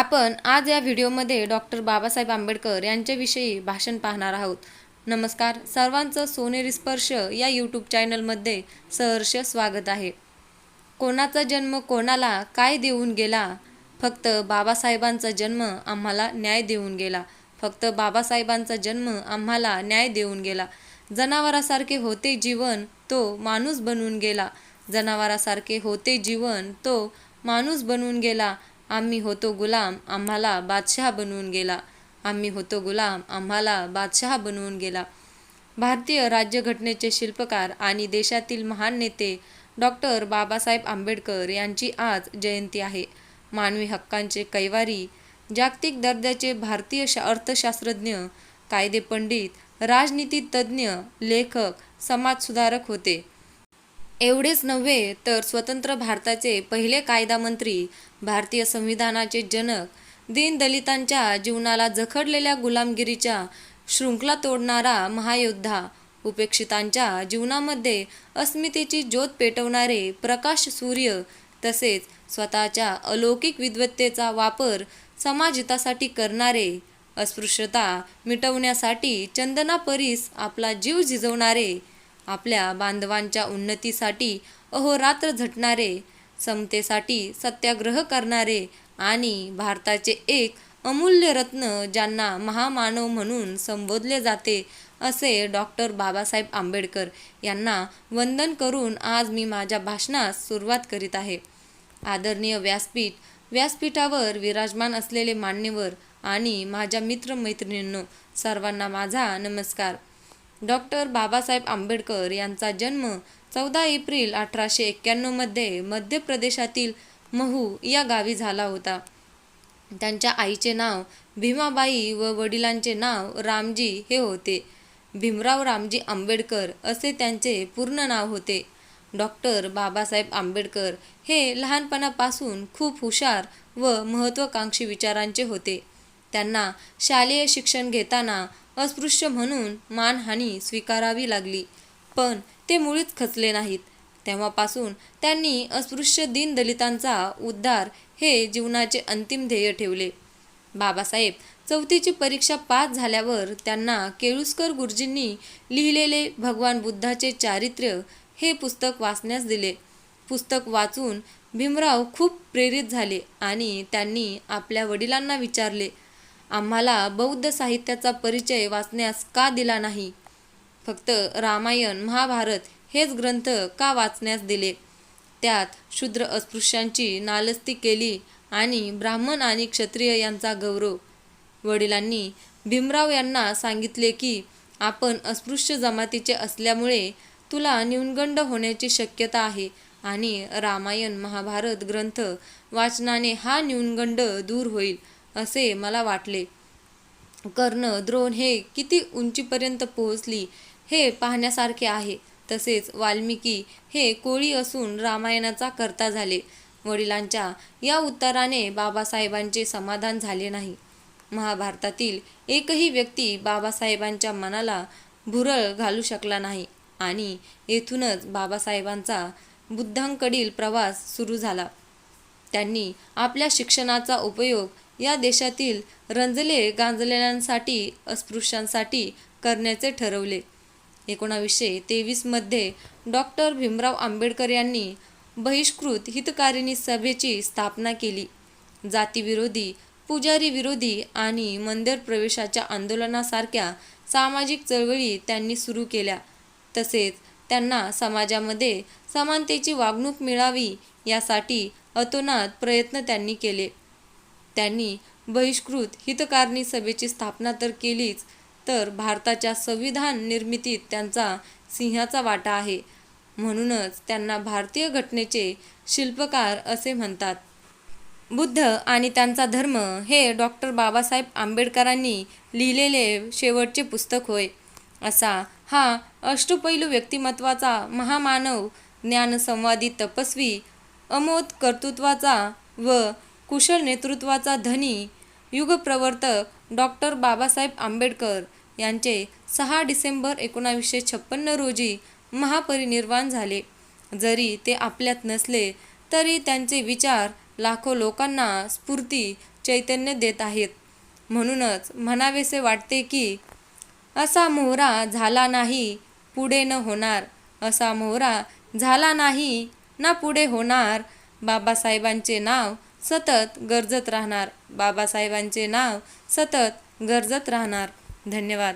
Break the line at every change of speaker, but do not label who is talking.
आपण आज या व्हिडिओमध्ये डॉक्टर बाबासाहेब आंबेडकर यांच्याविषयी भाषण पाहणार आहोत. नमस्कार. सर्वांचं सोनेरी स्पर्श या यूट्यूब चॅनलमध्ये सहर्ष स्वागत आहे. कोणाचा जन्म कोणाला काय देऊन गेला? फक्त बाबासाहेबांचा जन्म आम्हाला न्याय देऊन गेला. फक्त बाबासाहेबांचा जन्म आम्हाला न्याय देऊन गेला. जनावरासारखे होते जीवन तो माणूस बनून गेला. जनावरासारखे होते जीवन तो माणूस बनून गेला. आम्ही होतो गुलाम आम्हाला बादशहा बनवून गेला. आम्ही होतो गुलाम आम्हाला बादशहा बनवून गेला. भारतीय राज्यघटनेचे शिल्पकार आणि देशातील महान नेते डॉक्टर बाबासाहेब आंबेडकर यांची आज जयंती आहे. मानवी हक्कांचे कैवारी जागतिक दर्जाचे भारतीय शा अर्थशास्त्रज्ञ कायदेपंडित राजनीती तज्ज्ञ लेखक समाजसुधारक होते. एवढेच नव्हे तर स्वतंत्र भारताचे पहिले कायदा मंत्री भारतीय संविधानाचे जनक दीनदलितांच्या जीवनाला जखडलेल्या गुलामगिरीच्या शृंखला तोडणारा महायोद्धा उपेक्षितांच्या जीवनामध्ये अस्मितेची ज्योत पेटवणारे प्रकाश सूर्य तसेच स्वतःच्या अलौकिक विद्वत्तेचा वापर समाजहितासाठी करणारे अस्पृश्यता मिटवण्यासाठी चंदना परीस आपला जीव झिजवणारे आपल्या बांधवांच्या उन्नतीसाठी अहोरात्र झटणारे समतेसाठी सत्याग्रह करणारे आणि भारताचे एक अमूल्य रत्न ज्यांना महामानव म्हणून संबोधले जाते असे डॉक्टर बाबासाहेब आंबेडकर यांना वंदन करून आज मी माझ्या भाषणास सुरुवात करीत आहे. आदरणीय व्यासपीठ व्यासपीठावर विराजमान असलेले मान्यवर आणि माझ्या मित्रमैत्रिणींनो सर्वांना माझा नमस्कार. डॉक्टर बाबासाहेब आंबेडकर यांचा जन्म चौदा एप्रिल अठराशे एक्क्याण्णवमध्ये मध्य प्रदेशातील महू या गावी झाला होता. त्यांच्या आईचे नाव भीमाबाई व वडिलांचे नाव रामजी हे होते. भीमराव रामजी आंबेडकर असे त्यांचे पूर्ण नाव होते. डॉक्टर बाबासाहेब आंबेडकर हे लहानपणापासून खूप हुशार व महत्त्वाकांक्षी विचारांचे होते. त्यांना शालेय शिक्षण घेताना अस्पृश्य म्हणून मानहानी स्वीकारावी लागली. पण ते मुळीच खचले नाहीत. तेव्हापासून त्यांनी अस्पृश्य दीनदलितांचा उद्धार हे जीवनाचे अंतिम ध्येय ठेवले. बाबासाहेब चौथीची परीक्षा पास झाल्यावर त्यांना केळुस्कर गुरुजींनी लिहिलेले भगवान बुद्धाचे चारित्र्य हे पुस्तक वाचण्यास दिले. पुस्तक वाचून भीमराव खूप प्रेरित झाले आणि त्यांनी आपल्या वडिलांना विचारले आम्हाला बौद्ध साहित्याचा परिचय वाचण्यास का दिला नाही? फक्त रामायण महाभारत हेच ग्रंथ का वाचण्यास दिले? त्यात शूद्र अस्पृश्यांची नालस्ती केली आणि ब्राह्मण आणि क्षत्रिय यांचा गौरव. वडिलांनी भीमराव यांना सांगितले की आपण अस्पृश्य जमातीचे असल्यामुळे तुला न्यूनगंड होण्याची शक्यता आहे आणि रामायण महाभारत ग्रंथ वाचनाने हा न्यूनगंड दूर होईल. असे मला वाटले. कर्ण द्रोण हे किती उंचीपर्यंत पोहोचली हे पाहण्यासारखे आहे. तसेच वाल्मिकी हे कोळी असून रामायणाचा कर्ता झाले. वडिलांच्या या उत्तराने बाबासाहेबांचे समाधान झाले नाही. महाभारतातील एकही व्यक्ती बाबासाहेबांच्या मनाला भुरळ घालू शकला नाही आणि येथूनच बाबासाहेबांचा बुद्धांकडील प्रवास सुरू झाला. त्यांनी आपल्या शिक्षणाचा उपयोग या देशातील रंजले गांजलेल्यांसाठी अस्पृश्यांसाठी करण्याचे ठरवले. एकोणावीसशे तेवीसमध्ये डॉक्टर भीमराव आंबेडकर यांनी बहिष्कृत हितकारिणी सभेची स्थापना केली. जातीविरोधी पुजारी विरोधी आणि मंदिर प्रवेशाच्या आंदोलनासारख्या सामाजिक चळवळी त्यांनी सुरू केल्या. तसेच त्यांना समाजामध्ये समानतेची वागणूक मिळावी यासाठी अतोनात प्रयत्न त्यांनी केले. त्यांनी बहिष्कृत हितकारणी सभेची स्थापना तर केलीच तर भारताच्या संविधान निर्मितीत त्यांचा सिंहाचा वाटा आहे. म्हणूनच त्यांना भारतीय घटनेचे शिल्पकार असे म्हणतात. बुद्ध आणि त्यांचा धर्म हे डॉक्टर बाबासाहेब आंबेडकरांनी लिहिलेले शेवटचे पुस्तक होय. असा हा अष्टपैलू व्यक्तिमत्वाचा महामानव ज्ञानसंवादी तपस्वी अमोद कर्तृत्वाचा व कुशल नेतृत्वाचा धनी युगप्रवर्तक डॉक्टर बाबासाहेब आंबेडकर यांचे सहा डिसेंबर एकोणावीसशे छप्पन्न रोजी महापरिनिर्वाण झाले. जरी ते आपल्यात नसले तरी त्यांचे विचार लाखो लोकांना स्फूर्ती चैतन्य देत आहेत. म्हणूनच म्हणावेसे वाटते की असा मोहरा झाला नाही पुढे न होणार. असा मोहरा झाला नाही ना पुढे होणार. बाबासाहेबांचे नाव सतत गरजत राहणार. बाबासाहेबांचे नाव सतत गरजत राहणार. धन्यवाद.